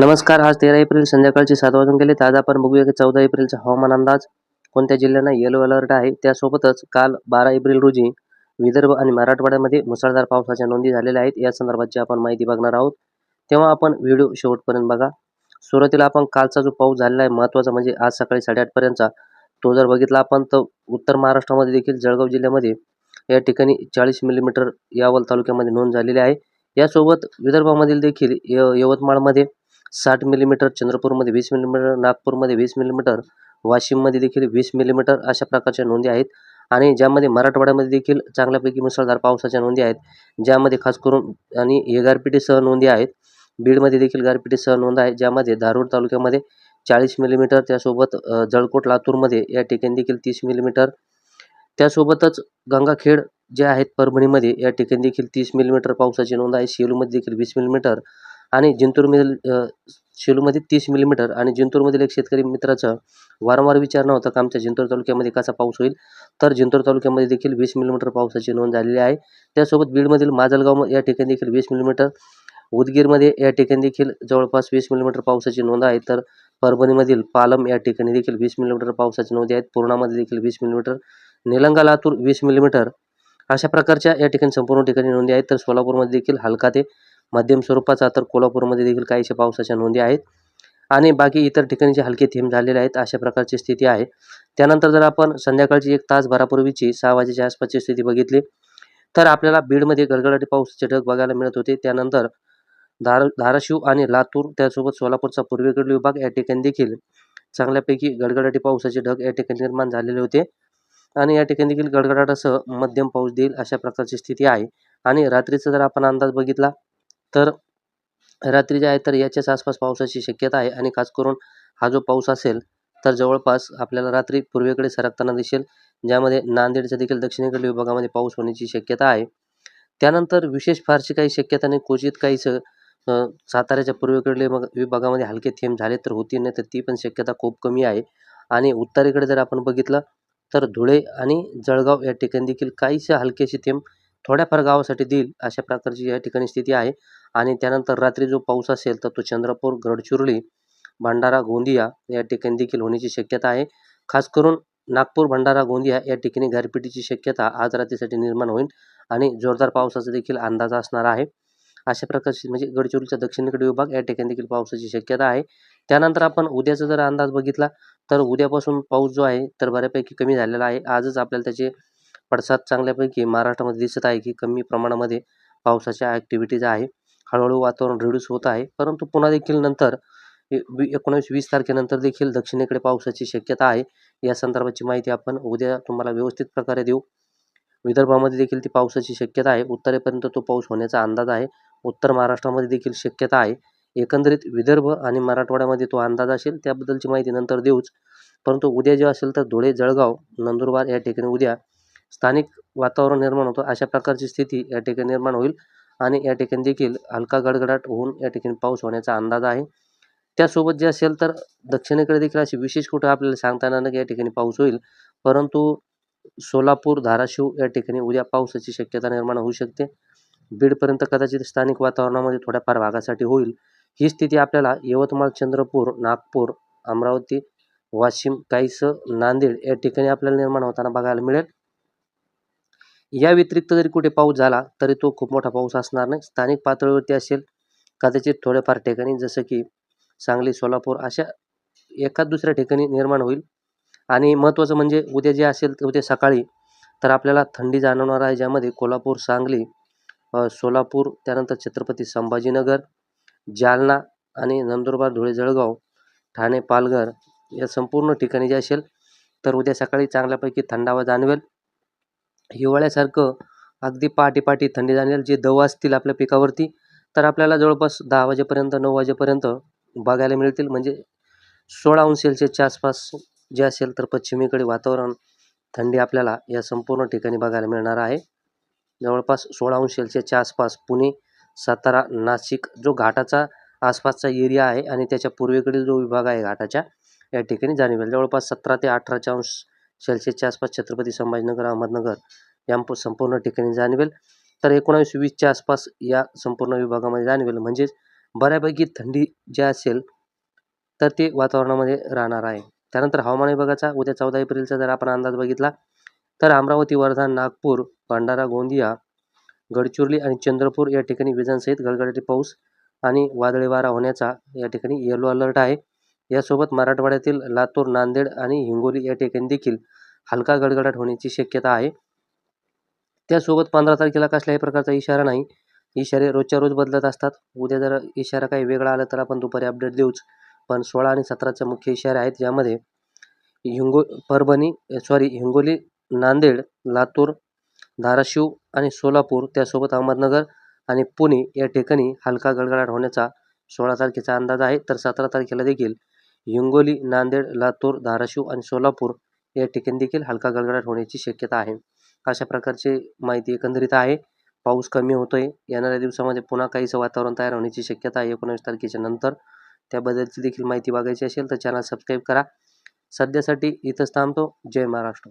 नमस्कार आज तेरा एप्रिल संध्याकाळचे सात वाजून गेले. आज आपण बघूया की चौदा एप्रिलचा हवामान अंदाज कोणत्या जिल्ह्यांना येलो अलर्ट आहे? त्यासोबतच काल बारा एप्रिल रोजी विदर्भ आणि मराठवाड्यामध्ये मुसळधार पावसाच्या नोंदी झालेल्या आहेत. या संदर्भाची आपण माहिती बघणार आहोत. तेव्हा आपण व्हिडिओ शेवटपर्यंत बघा. सुरुवातीला आपण कालचा जो पाऊस झालेला आहे महत्त्वाचा म्हणजे आज सकाळी साडेआठपर्यंतचा तो जर बघितला आपण तर उत्तर महाराष्ट्रामध्ये देखील जळगाव जिल्ह्यामध्ये या ठिकाणी चाळीस मिलीमीटर यावल तालुक्यामध्ये नोंद झालेली आहे. यासोबत विदर्भामधील देखील य यवतमाळमध्ये साठ मिलीमीटर चंद्रपूरमध्ये वीस मिलीमीटर नागपूरमध्ये वीस मिलीमीटर वाशिममध्ये देखील वीस मिलीमीटर अशा प्रकारच्या नोंदी आहेत. आणि ज्यामध्ये मराठवाड्यामध्ये देखील चांगल्यापैकी मुसळधार पावसाच्या नोंदी आहेत. ज्यामध्ये खास करून आणि हे गारपिटीसह नोंदी आहेत. बीडमध्ये देखील गारपिटीसह नोंद आहे. ज्यामध्ये धारूर तालुक्यामध्ये चाळीस मिलीमीटर त्यासोबत जळकोट लातूरमध्ये या ठिकाणी देखील तीस मिलीमीटर त्यासोबतच गंगाखेड जे आहेत परभणीमध्ये या ठिकाणी देखील तीस मिलीमीटर पावसाची नोंद आहे. सेलूमध्ये देखील वीस मिलीमीटर आणि जिंतूरमधील शेलूमध्ये सेलूमध्ये तीस मिलीमीटर आणि जिंतूरमधील एक शेतकरी मित्राचं वारंवार विचारणं होतं का आमच्या जिंतूर तालुक्यामध्ये कसा पाऊस होईल तर जिंतूर तालुक्यामध्ये देखील वीस मिलीमीटर पावसाची नोंद झालेली आहे. त्यासोबत बीडमधील माजलगाव या ठिकाणी देखील वीस मिलीमीटर उदगीरमध्ये या ठिकाणी देखील जवळपास वीस मिलीमीटर पावसाची नोंद आहे तर परभणीमधील पालम या ठिकाणी देखील वीस मिलीमीटर पावसाची नोंदी आहेत पूर्णामध्ये देखील वीस मिलीमीटर निलंगा लातूर वीस मिलीमीटर अशा प्रकारच्या या ठिकाणी संपूर्ण ठिकाणी नोंदी आहेत. तर सोलापूरमध्ये देखील हलका ते मध्यम स्वरूपाचा तर कोल्हापूरमध्ये देखील काहीशा पावसाच्या नोंदी आहेत. आणि बाकी इतर ठिकाणी जे हलके थेंब झालेले आहेत अशा प्रकारची स्थिती आहे. त्यानंतर जर आपण संध्याकाळची एक तासभरापूर्वीची सहा वाजेच्या आसपासची स्थिती बघितली तर आपल्याला बीडमध्ये गडगडाटी पावसाचे ढग बघायला मिळत होते. त्यानंतर धार धाराशिव आणि लातूर त्यासोबत सोलापूरचा पूर्वेकडील विभाग या ठिकाणी देखील चांगल्यापैकी गडगडाटी पावसाचे ढग या ठिकाणी निर्माण झालेले होते. आणि या ठिकाणी देखील गडगडाटासह मध्यम पाऊस देईल अशा प्रकारची स्थिती आहे. आणि रात्रीचा जर आपण अंदाज बघितला तर रात्री जे आहे तर याच्याच आसपास पावसाची शक्यता आहे आणि खास करून हा जो पाऊस असेल तर जवळपास आपल्याला रात्री पूर्वेकडे सरकताना दिसेल ज्यामध्ये नांदेडच्या देखील दक्षिणेकडील विभागामध्ये पाऊस होण्याची शक्यता आहे. त्यानंतर विशेष फारशी काही शक्यता नाही क्वचित काहीच साताऱ्याच्या पूर्वेकडील विभाग विभागामध्ये हलके थेंब झाले तर होतील नाही तर ती पण शक्यता खूप कमी आहे. आणि उत्तरेकडे जर आपण बघितलं तर धुळे आणि जळगाव या ठिकाणी देखील काहीसे हलकेसे थेंब थोड्याफार गावासाठी देईल अशा प्रकारची या ठिकाणी स्थिती आहे. आणि त्यानंतर रात्री जो पाऊस असेल तर तो चंद्रपूर गडचिरोली भंडारा गोंदिया या ठिकाणी देखील होण्याची शक्यता आहे. खास करून नागपूर भंडारा गोंदिया या ठिकाणी गारपिटीची शक्यता आज रात्रीसाठी निर्माण होईल आणि जोरदार पावसाचा देखील अंदाज असणार आहे. अशा प्रकारची म्हणजे गडचिरोलीचा दक्षिणेकडे विभाग या ठिकाणी देखील पावसाची शक्यता आहे. त्यानंतर आपण उद्याचा जर अंदाज बघितला तर उद्यापासून पाऊस जो आहे तर बऱ्यापैकी कमी झालेला आहे. आजच आपल्याला त्याचे पडसाद चांगल्यापैकी महाराष्ट्रामध्ये दिसत आहे की कमी प्रमाणामध्ये पावसाच्या ॲक्टिव्हिटीज आहे. हळूहळू वातावरण रिड्यूस होत आहे. परंतु पुन्हा देखील नंतर ए- एकोणावीस वीस तारखेनंतर देखील दक्षिणेकडे पावसाची शक्यता आहे. या संदर्भाची माहिती आपण उद्या तुम्हाला व्यवस्थित प्रकारे देऊ. विदर्भामध्ये देखील ती पावसाची शक्यता आहे. उत्तरेपर्यंत तो पाऊस होण्याचा अंदाज आहे. उत्तर महाराष्ट्रामध्ये देखील शक्यता आहे. एकंदरीत विदर्भ आणि मराठवाड्यामध्ये तो अंदाज असेल त्याबद्दलची माहिती नंतर देऊच. परंतु उद्या जे असेल तर धुळे जळगाव नंदुरबार या ठिकाणी उद्या स्थानिक वातावरण निर्माण होतं. अशा प्रकारची स्थिती या ठिकाणी निर्माण होईल. आणि या ठिकाणी देखील हलका गडगडाट होऊन या ठिकाणी पाऊस होण्याचा अंदाज आहे. त्यासोबत जे असेल तर दक्षिणेकडे देखील अशी विशेष कुठं आपल्याला सांगता येणार नाही की या ठिकाणी पाऊस होईल. परंतु सोलापूर धाराशिव या ठिकाणी उद्या पावसाची शक्यता निर्माण होऊ शकते. बीडपर्यंत कदाचित स्थानिक वातावरणामध्ये थोड्याफार भागासाठी होईल. ही स्थिती आपल्याला यवतमाळ चंद्रपूर नागपूर अमरावती वाशिम काहीसं नांदेड या ठिकाणी आपल्याला निर्माण होताना बघायला मिळेल. या व्यतिरिक्त जरी कुठे पाऊस झाला तरी तो खूप मोठा पाऊस असणार नाही. स्थानिक पातळीवरती असेल कदाचित थोड्याफार ठिकाणी जसं की सांगली सोलापूर अशा एखाद दुसऱ्या ठिकाणी निर्माण होईल. आणि महत्त्वाचं म्हणजे उद्या जे असेल तर उद्या सकाळी तर आपल्याला थंडी जाणवणार आहे ज्यामध्ये कोल्हापूर सांगली सोलापूर त्यानंतर छत्रपती संभाजीनगर जालना आणि नंदुरबार धुळे जळगाव ठाणे पालघर या संपूर्ण ठिकाणी जे असेल तर उद्या सकाळी चांगल्यापैकी थंडावा जाणवेल. हिवाळ्यासारखं अगदी पहाटे पहाटे थंडी जाणवेल जे दव असतील आपल्या पिकावरती तर आपल्याला जवळपास दहा वाजेपर्यंत नऊ वाजेपर्यंत बघायला मिळतील. म्हणजे सोळा अंश सेल्सिअसच्या आसपास जे असेल तर पश्चिमेकडे वातावरण थंडी आपल्याला या संपूर्ण ठिकाणी बघायला मिळणार आहे. जवळपास सोळा अंश सेल्सिअसच्या आसपास पुणे सातारा नाशिक जो घाटाचा आसपासचा एरिया आहे आणि त्याच्या पूर्वेकडील जो विभाग आहे घाटाच्या या ठिकाणी जाणवेल जवळपास सतरा ते अठराच्या अंश शेलशेच्या आसपास छत्रपती संभाजीनगर अहमदनगर या संपूर्ण ठिकाणी जाणवेल. तर एकोणावीस वीसच्या आसपास या संपूर्ण विभागामध्ये जाणवेल. म्हणजेच बऱ्यापैकी थंडी जी असेल तर ते वातावरणामध्ये राहणार आहे. त्यानंतर हवामान विभागाचा उद्या चौदा एप्रिलचा जर आपण अंदाज बघितला तर अमरावती वर्धा नागपूर भंडारा गोंदिया गडचिरोली आणि चंद्रपूर या ठिकाणी विजांसहित गडगडाटी पाऊस आणि वादळी वारा होण्याचा या ठिकाणी येलो अलर्ट आहे. यासोबत मराठवाड्यातील लातूर नांदेड आणि हिंगोली या ठिकाणी देखील हलका गडगडाट होण्याची शक्यता आहे. त्यासोबत पंधरा तारखेला कसल्याही प्रकारचा इशारा नाही. इशारे रोजच्या रोज बदलत असतात. उद्या जर इशारा काही वेगळा आला तर आपण दुपारी अपडेट देऊच. पण सोळा आणि सतराचे मुख्य इशारे आहेत यामध्ये हिंगो परभणी सॉरी हिंगोली नांदेड लातूर धाराशिव आणि सोलापूर त्यासोबत अहमदनगर आणि पुणे या ठिकाणी हलका गडगडाट होण्याचा सोळा तारखेचा अंदाज आहे. तर सतरा तारखेला देखील हिंगोली नांदेड लातूर धाराशिव आणि सोलापूर या ठिकाणी देखील हलका गडगडाट होण्याची शक्यता आहे. अशा प्रकारची माहिती एकंदरीत आहे. पाऊस कमी होतोय. येणाऱ्या दिवसामध्ये पुन्हा काहीसं वातावरण तयार होण्याची शक्यता आहे. एकोणावीस तारखेच्या नंतर त्याबद्दलची देखील माहिती बघायची असेल तर चॅनल सबस्क्राईब करा. सध्यासाठी इथंच थांबतो. जय महाराष्ट्र.